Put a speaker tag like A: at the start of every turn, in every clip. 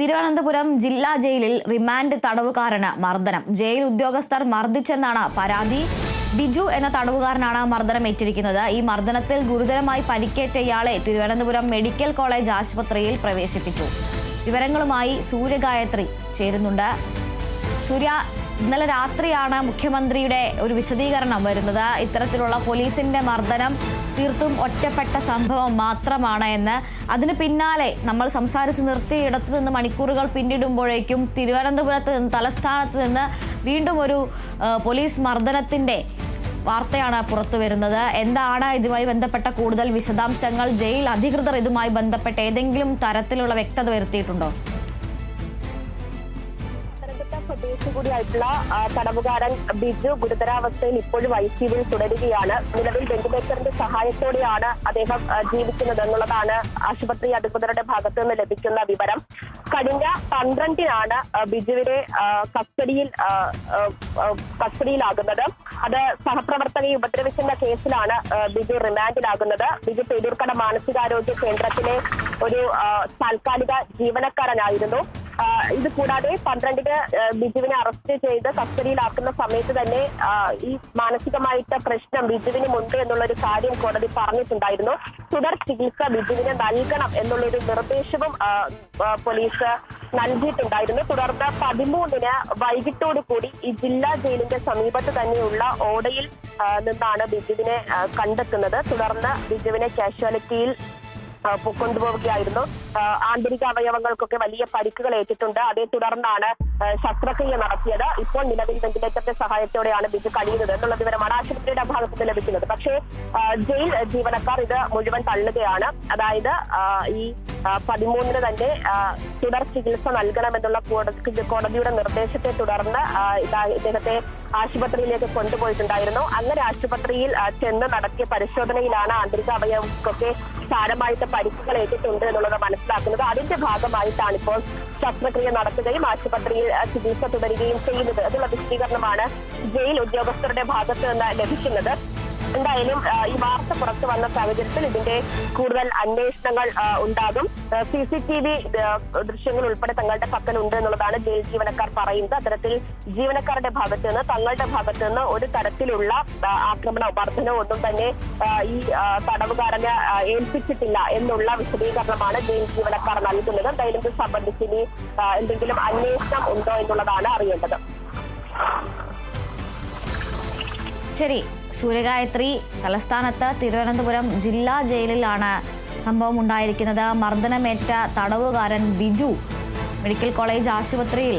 A: തിരുവനന്തപുരം ജില്ലാ ജയിലിൽ റിമാൻഡ് തടവുകാരന് മർദ്ദനം. ജയിൽ ഉദ്യോഗസ്ഥർ മർദ്ദിച്ചെന്നാണ് പരാതി. ബിജു എന്ന തടവുകാരനാണ് മർദ്ദനം ഏറ്റിരിക്കുന്നത്. ഈ മർദ്ദനത്തിൽ ഗുരുതരമായി പരിക്കേറ്റ ഇയാളെ തിരുവനന്തപുരം മെഡിക്കൽ കോളേജ് ആശുപത്രിയിൽ പ്രവേശിപ്പിച്ചു. വിവരങ്ങളുമായി സൂര്യഗായത്രി ചേരുന്നുണ്ട്. സൂര്യ ഇന്നലെ രാത്രിയാണ് മുഖ്യമന്ത്രിയുടെ ഒരു വിശദീകരണം വരുന്നത്. ഇത്തരത്തിലുള്ള പോലീസിന്റെ മർദ്ദനം തീർത്തും ഒറ്റപ്പെട്ട സംഭവം മാത്രമാണ് എന്ന്. അതിന് പിന്നാലെ നമ്മൾ സംസാരിച്ച് നിർത്തിയ ഇടത്ത് നിന്ന് മണിക്കൂറുകൾ പിന്നിടുമ്പോഴേക്കും തിരുവനന്തപുരത്ത് നിന്ന് തലസ്ഥാനത്ത് നിന്ന് വീണ്ടും ഒരു പോലീസ് മർദ്ദനത്തിന്റെ വാർത്തയാണ് പുറത്തു വരുന്നത്. എന്താണ് ഇതുമായി ബന്ധപ്പെട്ട കൂടുതൽ വിശദാംശങ്ങൾ? ജയിൽ അധികൃതർ ഇതുമായി ബന്ധപ്പെട്ട് ഏതെങ്കിലും തരത്തിലുള്ള വ്യക്തത വരുത്തിയിട്ടുണ്ടോ?
B: സ്വദേശി കൂടിയായിട്ടുള്ള തടവുകാരൻ ബിജു ഗുരുതരാവസ്ഥയിൽ ഇപ്പോഴും ഐ സിയുവിൽ തുടരുകയാണ്. നിലവിൽ വെന്റിലേറ്ററിന്റെ സഹായത്തോടെയാണ് അദ്ദേഹം ജീവിക്കുന്നത് എന്നുള്ളതാണ് ആശുപത്രി അധികൃതരുടെ ഭാഗത്തു നിന്ന് ലഭിക്കുന്ന വിവരം. കഴിഞ്ഞ പന്ത്രണ്ടിനാണ് ബിജുവിനെ കസ്റ്റഡിയിൽ കസ്റ്റഡിയിലാകുന്നത്. അത് സഹപ്രവർത്തകയെ ഉപദ്രവിക്കുന്ന കേസിലാണ് ബിജു റിമാൻഡിലാകുന്നത്. ബിജു പേരൂർക്കട മാനസികാരോഗ്യ കേന്ദ്രത്തിലെ ഒരു താൽക്കാലിക ജീവനക്കാരനായിരുന്നു. ഇത് കൂടാതെ പന്ത്രണ്ടിന് ബിജുവിനെ അറസ്റ്റ് ചെയ്ത് കസ്റ്റഡിയിലാക്കുന്ന സമയത്ത് തന്നെ ഈ മാനസികമായിട്ട് പ്രശ്നം ബിജുവിന് മുൻപ് എന്നുള്ള ഒരു കാര്യം കോടതി പറഞ്ഞിട്ടുണ്ടായിരുന്നു. തുടർ ചികിത്സ ബിജുവിന് നൽകണം എന്നുള്ള ഒരു നിർദ്ദേശവും പോലീസ് നൽകിയിട്ടുണ്ടായിരുന്നു. തുടർന്ന് പതിമൂന്നിന് വൈകിട്ടോടു കൂടി ഈ ജില്ലാ ജയിലിന്റെ സമീപത്ത് തന്നെയുള്ള ഓടയിൽ നിന്നാണ് ബിജുവിനെ കണ്ടെത്തുന്നത്. തുടർന്ന് ബിജുവിനെ കാഷ്വാലിറ്റിയിൽ കൊണ്ടുപോവുകയായിരുന്നു. ആന്തരിക അവയവങ്ങൾക്കൊക്കെ വലിയ പരിക്കുകൾ ഏറ്റിട്ടുണ്ട്. അതേ തുടർന്നാണ് ശസ്ത്രക്രിയ നടത്തിയത്. ഇപ്പോൾ നിലവിൽ വെന്റിലേറ്ററിന്റെ സഹായത്തോടെയാണ് ബിജു കഴിയുന്നത് എന്നുള്ള വിവരമാണ് ആശുപത്രിയുടെ ഭാഗത്ത് നിന്ന് ലഭിക്കുന്നത്. പക്ഷേ ജയിൽ ജീവനക്കാർ ഇത് മുഴുവൻ തള്ളുകയാണ്. അതായത് ഈ പതിമൂന്നിന് തന്നെ തുടർ ചികിത്സ നൽകണമെന്നുള്ള കോടതി- കോടതിയുടെ നിർദ്ദേശത്തെ തുടർന്ന് ഇദ്ദേഹത്തെ ആശുപത്രിയിലേക്ക് കൊണ്ടുപോയിട്ടുണ്ടായിരുന്നു. അങ്ങനെ ആശുപത്രിയിൽ ചെന്ന് നടത്തിയ പരിശോധനയിലാണ് ആന്തരിക അവയവങ്ങൾക്കൊക്കെ സാരമായിട്ട് പരിക്കുകൾ ഏറ്റിട്ടുണ്ട് എന്നുള്ളത് മനസ്സിലാക്കുന്നത്. അതിന്റെ ഭാഗമായിട്ടാണ് ഇപ്പോൾ ശസ്ത്രക്രിയ നടത്തുകയും ആശുപത്രിയിൽ ചികിത്സ തുടരുകയും ചെയ്യുന്നത്. അതിനുള്ള വിശദീകരണമാണ് ജയിൽ ഉദ്യോഗസ്ഥരുടെ ഭാഗത്ത് നിന്ന് ലഭിക്കുന്നത്. എന്തായാലും ഈ വാർത്ത പുറത്തു വന്ന സാഹചര്യത്തിൽ ഇതിന്റെ കൂടുതൽ അന്വേഷണങ്ങൾ ഉണ്ടാകും. സി സി ടി വി ദൃശ്യങ്ങൾ ഉൾപ്പെടെ തങ്ങളുടെ പക്കൽ ഉണ്ട് എന്നുള്ളതാണ് ജയിൽ ജീവനക്കാർ പറയുന്നത്. അത്തരത്തിൽ ജീവനക്കാരുടെ ഭാഗത്ത് നിന്ന് തങ്ങളുടെ ഭാഗത്ത് നിന്ന് ഒരു തരത്തിലുള്ള ആക്രമണ വർധനോ ഒന്നും തന്നെ ഈ തടവുകാരനെ ഏൽപ്പിച്ചിട്ടില്ല എന്നുള്ള വിശദീകരണമാണ് ജയിൽ ജീവനക്കാർ നൽകുന്നത്. എന്തായാലും ഇത് സംബന്ധിച്ച് ഇനി എന്തെങ്കിലും അന്വേഷണം ഉണ്ടോ എന്നുള്ളതാണ് അറിയേണ്ടത്.
A: ശരി സൂര്യഗായത്രി തലസ്ഥാനത്ത് തിരുവനന്തപുരം ജില്ലാ ജയിലിലാണ് സംഭവം ഉണ്ടായിരിക്കുന്നത് മർദ്ദനമേറ്റ തടവുകാരൻ ബിജു മെഡിക്കൽ കോളേജ് ആശുപത്രിയിൽ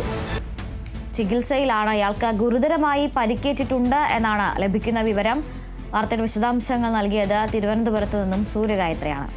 A: ചികിത്സയിലാണ്. അയാൾക്ക് ഗുരുതരമായി പരിക്കേറ്റിട്ടുണ്ട് എന്നാണ് ലഭിക്കുന്ന വിവരം. വാർത്തയുടെ വിശദാംശങ്ങൾ നൽകിയത് തിരുവനന്തപുരത്ത് നിന്നും സൂര്യഗായത്രിയാണ്.